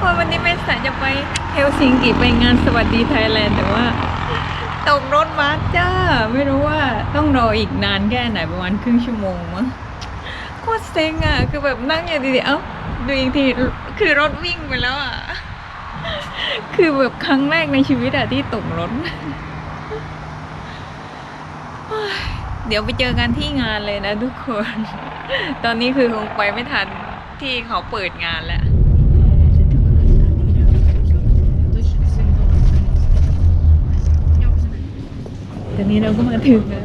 คนวันนี้เมษายจะไปเฮลซิงกิไปงานสวัสดีไทยแลนด์แต่ว่าตกรถบัสจ้า ไม่รู้ว่าต้องรออีกนานแค่ไหนประมาณครึ่งชั่วโมงมั้งโคตรเซ็งอะ คือแบบนั่งอยู่ดีๆ เอ้าดูอีกทีคือรถวิ่งไปแล้วอะ คือแบบครั้งแรกในชีวิตอะที่ตกรถ เดี๋ยวไปเจอกันที่งานเลยนะทุกคน ตอนนี้คือคงไปไม่ทันที่เขาเปิดงานแล้ว นนี้เราก็มาถึงแล้ว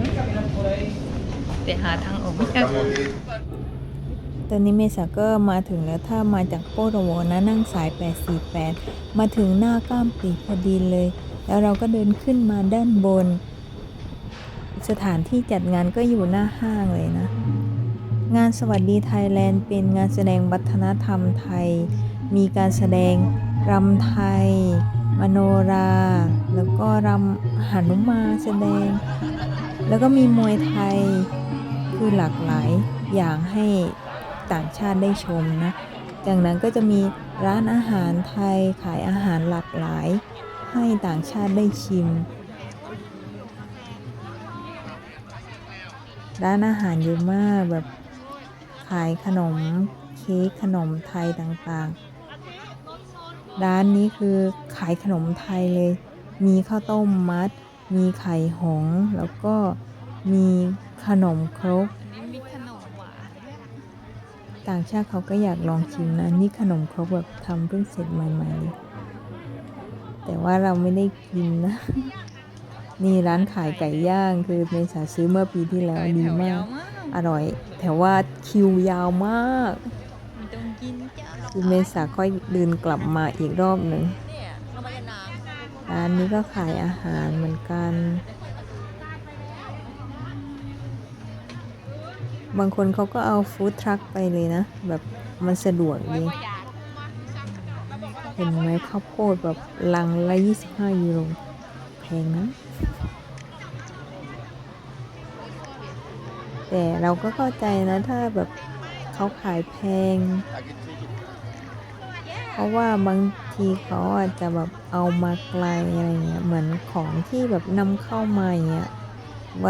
แต่หาทางออกไม่เจอตอนนี้เมษาก็มาถึงแล้วถ้ามาจากโปโรโวนะนั่งสาย 848 มาถึงหน้าก้ามปีพอดีเลย แล้วเราก็เดินขึ้นมาด้านบน สถานที่จัดงานก็อยู่หน้าห้างเลยนะ งานสวัสดีไทยแลนด์เป็นงานแสดงวัฒนธรรมไทย มีการแสดงรำไทย มโนรา แล้วก็รำหนุมานแสดง แล้วก็มีมวยไทยคือหลากหลายอย่างให้ต่างชาติได้ชมนะ จากนั้นก็จะมีร้านอาหารไทยขายอาหารหลากหลาย ให้ต่างชาติได้ชิม ร้านอาหารเยอะมากแบบขายขนมเค้กขนมไทยต่างๆ ร้านนี้คือขายขนมไทยเลย มีข้าวต้มมัด มีไข่หงส์แล้วก็มีขนมครก ต่างชาติเขาก็อยากลองชิมนะ นี่ขนมครกแบบทำเพิ่งเสร็จใหม่ๆเลยแต่ว่าเราไม่ได้กินนะ นี่ร้านขายไก่ย่างคือเมษาซื้อเมื่อปีที่แล้วดีมาก อร่อย แต่ว่าคิวยาวมากคือเมษาค่อยเดินกลับมาอีกรอบหนึ่ง ร้านนี้ก็ขายอาหารเหมือนกัน บางคนเขาก็เอาฟู้ดทรัคไปเลยนะ แบบมันสะดวกดีเห็นไหมข้าวโพดแบบลังละ 25 ยูโรแพงนะ แต่เราก็เข้าใจนะถ้าแบบเขาขายแพง เพราะว่าบางทีเขาอาจจะแบบเอามาไกลอะไรเงี้ยเหมือนของที่แบบนำเข้ามาเงี้ยว,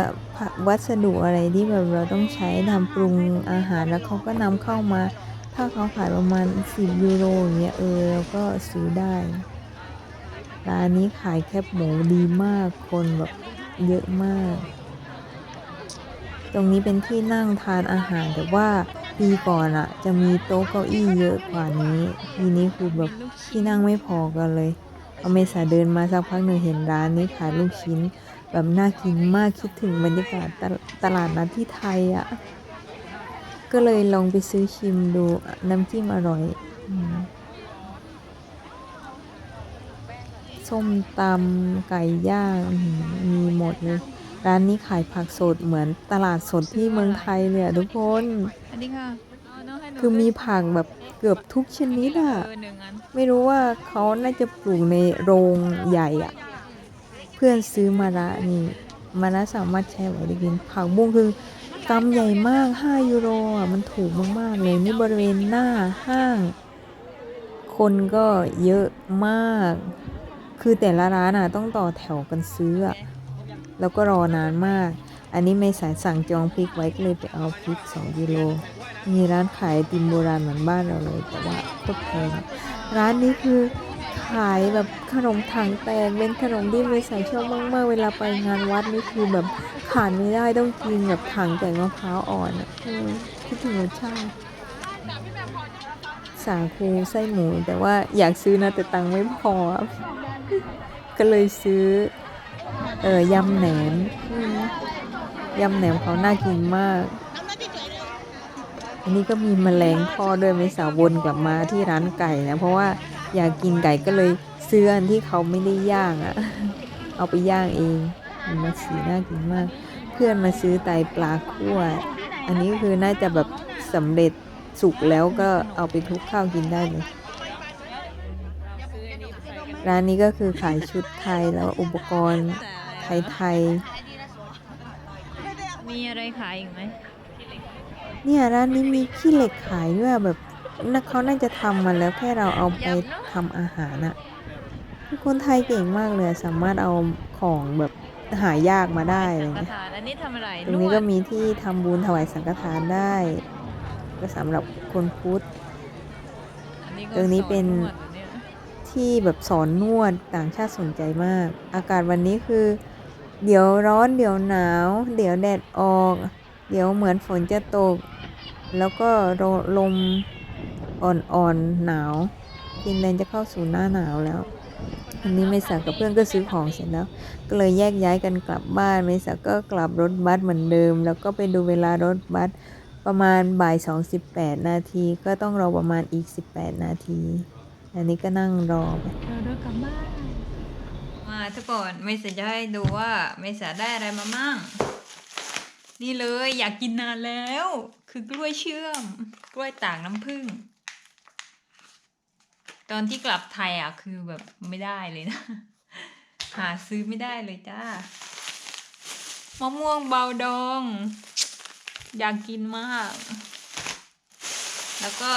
วัสดุอะไรที่แบบเราต้องใช้ทำปรุงอาหารแล้วเขาก็นำเข้ามา ถ้าเขาขายประมาณ 10 ยูโรอย่างเงี้ยเออเราก็ซื้อได้ร้านนี้ขายแคบหมูดีมากคนแบบเยอะมาก ตรงนี้เป็นที่นั่งทานอาหารแต่ว่า ปีก่อนอะจะมีโต๊ะเก้าอี้เยอะกว่านี้ปีนี้คือแบบที่นั่งไม่พอกันเลยเอาเมษาเดินมาสักพักหนึ่งเห็นร้านนี้ขายลูกชิ้น แบบน่ากินมากคิดถึงบรรยากาศตลตลาดนัดที่ไทยอะก็เลยลองไปซื้อชิมดูน้ำจิ้มอร่อยส้มตำไก่ย่างมีหมดเลย ร้านนี้ขายผักสดเหมือนตลาดสดที่เมืองไทยเลยอะทุกคน อันนี้ค่ะคือมีผักแบบเกือบทุกชนิดอะเออหนึ่งอันไม่รู้ว่าเขาน่าจะปลูกในโรงใหญ่อะเพื่อนซื้อมาละนี่มาละสามารถแชร์บอกได้กิน ผักบุ้งคือกำใหญ่มาก 5 ยูโรอะมันถูกมาก ๆ เลย นี่บริเวณหน้าห้าง คนก็เยอะมาก คือแต่ละร้านอะต้องต่อแถวกันซื้ออะแล้วก็รอนานมาก อันนี้ไม่สายสั่งจองพริกไว้ก็เลยไปเอาพริก2ยูโรมีร้านขายติมโบราณเหมือนบ้านเราเลย แต่ว่าโคตรแพงร้านนี้คือขายแบบขนมถังแตกเป็นขนมที่ไม่ใส่ชอบมากๆ เวลาไปงานวัดนี่คือแบบขาดไม่ได้ต้องกินแบบถังแตกมะพร้าวอ่อนอะเออคิดถึงรสชาติสาคูไส้หมูแต่ว่าอยากซื้อนะแต่ตังค์ไม่พอ ก็เลยซื้อ เออยำแหนม ยำแหนมเขาน่ากินมาก อันนี้ก็มีแมลงทอดด้วยไม่สาววนกลับมาที่ร้านไก่นะ เพราะว่าอยากกินไก่ก็เลยเซื้ออันที่เขาไม่ได้ย่างอะ่ะ เอาไปย่างเองมันสีน่ากินมาก เพื่อนมาซื้อไตปลาคั่ว อันนี้คือน่าจะแบบสำเร็จสุกแล้วก็เอาไปคลุกข้าวกินได้เลยร้านนี้ก็คือขายชุดไทยแล้วอุปกรณ์ไทยๆ มีอะไรขายอีกไหมเนี่ยร้านนี้มีขี้เหล็กขายด้วยอะแบบน่าเขาน่าจะทำมาแล้วแค่เราเอาไปทำอาหารอะคนไทยเก่งมากเลยสามารถเอาของแบบหายากมาได้อะไรสังฆเงี้ยทานอันนี้ทำอะไรตรงนี้ก็วดมีที่ทำบุญถวายสังฆทานได้ ก็สำหรับคนพุทธอัก็ตรงนี้เป็นสอวดหรอเนี่ยที่แบบสอนนวดต่างชาติสนใจมาก อากาศวันนี้คือ เดี๋ยวร้อนเดี๋ยวหนาว เดี๋ยวแดดออก เดี๋ยวเหมือนฝนจะตก แล้วก็ลมอ่อนๆหนาวฟินแลนด์จะเข้าสู่หน้าหนาวแล้ววันนี้เมษากับเพื่อนก็ซื้อของเสร็จแล้ว ก็เลยแยกย้ายกันกลับบ้านเมษาก็กลับรถบัสเหมือนเดิม แล้วก็ไปดูเวลารถบัสประมาณบ่าย2 18นาทีก็ต้องรอประมาณอีก18นาที อันนี้ก็นั่งรอไปราเดินกลับบ้าน ทุกคนเมษาจะให้ดูว่าเมษาได้อะไรมามั่ง นี่เลยอยากกินนานแล้ว คือกล้วยเชื่อม กล้วยตากน้ำผึ้งตอนที่กลับไทยอะคือแบบไม่ได้เลยนะ หาซื้อไม่ได้เลยจ้ามะม่วงเบาดอง อยากกินมาก แล้วก็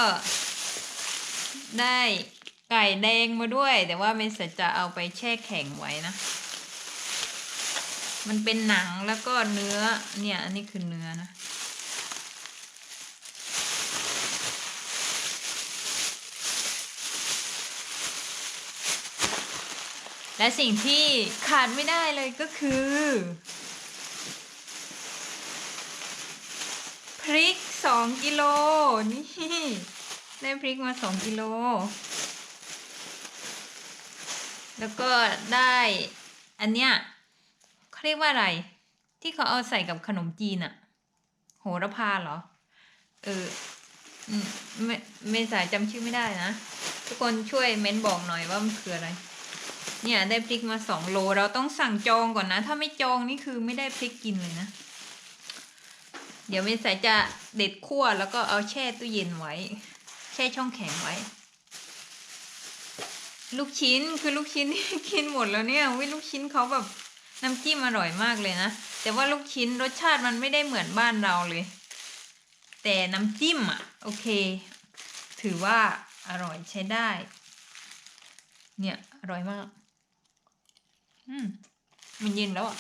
ได้ ไก่แดงมาด้วย แต่ว่าเมสจะเอาไปแช่แข็งไว้นะ มันเป็นหนังแล้วก็เนื้อ เนี่ย อันนี้คือเนื้อนะและสิ่งที่ขาดไม่ได้เลยก็คือ พริกสองกิโลนี่ ได้พริกมาสองกิโล แล้วก็ได้อันเนี้ยเขาเรียกว่าอะไร ที่เขาเอาใส่กับขนมจีนอะโหระพาเหรอ เอออืมไม่ไม่สายจำชื่อไม่ได้นะ ทุกคนช่วยเม้นบอกหน่อยว่ามันคืออะไร เนี่ยได้พริกมาสองโล เราต้องสั่งจองก่อนนะ ถ้าไม่จองนี่คือไม่ได้พริกกินเลยนะ เดี๋ยวเมษายจะเด็ดขั้วแล้วก็เอาแช่ตู้เย็นไว้ แช่ช่องแข็งไว้ ลูกชิ้นคือลูกชิ้นที่กินหมดแล้วเนี่ยวิลูกชิ้นเขาแบบน้ำจิ้มอร่อยมากเลยนะ แต่ว่าลูกชิ้นรสชาติมันไม่ได้เหมือนบ้านเราเลย แต่น้ำจิ้มอะ โอเค ถือว่าอร่อยใช้ได้ เนี่ย อร่อยมาก อืมมันเย็นแล้วอะ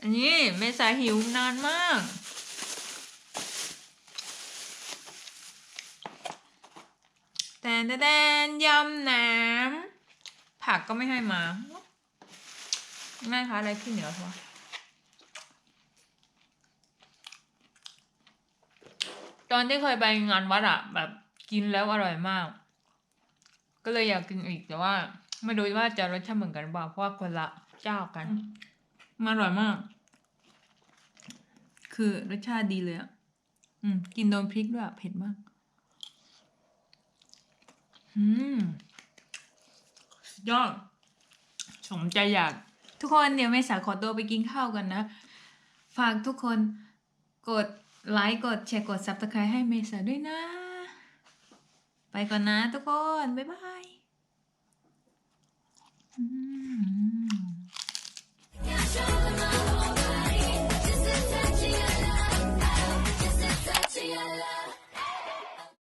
อันนี้เมษาหิวนานมาก แตนแตนยำแหนมผักก็ไม่ให้มาแม่คะอะไรขึ้นเหนือวะตอนที่เคยไปงานวัดอะแบบกินแล้วอร่อยมาก ก็เลยอยากกินอีกแต่ว่า ไม่รู้ว่าจะรสชาติเหมือนกันหรือเปล่าเพราะว่าคนละเจ้ากันมันอร่อยมาก คือรสชาติดีเลยอะอืม กินโดนพริกด้วยอะเผ็ดมาก อืมยอดสมใจอยาก ทุกคนเดี๋ยวไม่สาขอตัวไปกินข้าวกันนะ ฝากทุกคนกดไลค์กดแชร์กด subscribe ให้เมษาด้วยนะ ไปก่อนนะทุกคน บ๊ายบาย Yeah.